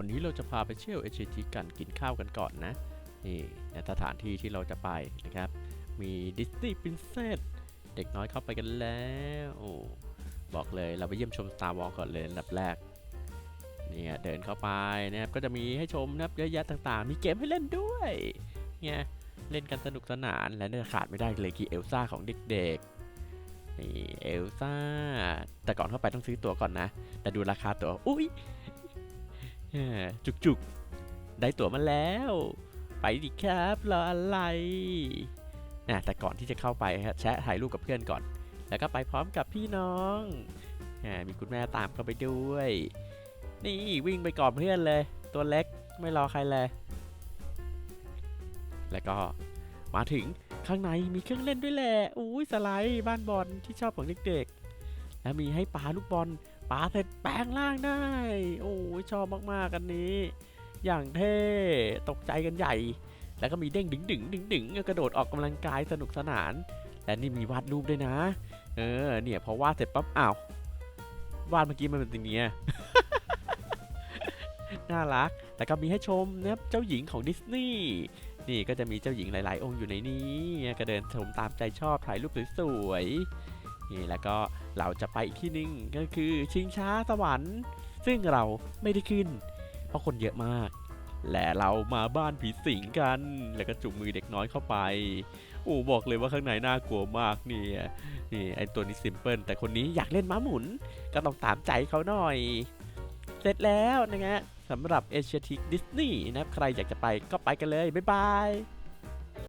วันนี้เราจะพาไปเที่ยวเอเชียทีกันกินข้าวกันก่อนนะ นี่นสถานที่ที่เราจะไปนะครับ มีดิสนีย์ r รินเซสเด็กน้อยเข้าไปกันแล้วโอ้บอกเลยเราไปเยี่ยมชม Star Wars ก่อนเลยอันดับแรกเนี่ยเดินเข้าไปนะครับก็จะมีให้ชมนะครับเยอะแยะต่างๆ มีเกมให้เล่นด้วยเนี่ยเล่นกันสนุกสนานและเนี่ยขาดไม่ได้เลยคือเอลซ่าของเด็กๆนี่เอลซ่าแต่ก่อนเข้าไปต้องซื้อตั๋วก่อนนะ แต่ดูราคาตั๋วอุ้ย เอ่อจุกๆได้ตั๋วมาแล้ว ไปดิครับรออะไรนะแต่ก่อนที่จะเข้าไปแชะถ่ายรูปกับเพื่อนก่อน แล้วก็ไปพร้อมกับพี่น้องอามีคุณแม่ตามเข้าไปด้วย นี่วิ่งไปก่อนเพื่อนเลย ตัวเล็กไม่รอใครเลย แล้วก็มาถึงข้างในมีเครื่องเล่นด้วยแหละ อุ้ยสไลด์บ้านบอลที่ชอบของเด็กๆ แล้วมีให้ปาลูกบอล ปาเสร็จแปลงร่างได้ โอ้ยชอบมากๆกันนี้ อย่างเท่ตกใจกันใหญ่ แล้วก็มีเด้งดึงดึงดึงดึงกระโดดออกกำลังกายสนุกสนาน และนี่มีวาดรูปด้วยนะ เออ เนี่ยพอวาดเสร็จปั๊บอ้าววาดเมื่อกี้มันเป็นสิ่งเนี้ยน่ารักแล้วก็มีให้ชมนะครับเจ้าหญิงของดิสนีย์ นี่ก็จะมีเจ้าหญิงหลาย ๆ องค์อยู่ในนี้ ก็เดินชมตามใจชอบถ่ายรูปสวยๆ นี่แล้วก็เราจะไปอีกที่หนึงก็คือชิงช้าสวรรค์ ซึ่งเราไม่ได้ขึ้น เพราะคนเยอะมาก และเรามาบ้านผีสิงกัน แล้วก็จุงมือเด็กน้อยเข้าไปโอ้บอกเลยว่าข้างในน่ากลัวมากเนี่ยนี่ไอตัวนี้ซิมเพิลแต่คนนี้อยากเล่นม้าหมุน ก็ต้องตามใจเขาหน่อย เสร็จแล้วนะฮะสำหรับเอเชียทิกดิสนีย์นะครับใครอยากจะไปก็ไปกันเลย บ๊ายบาย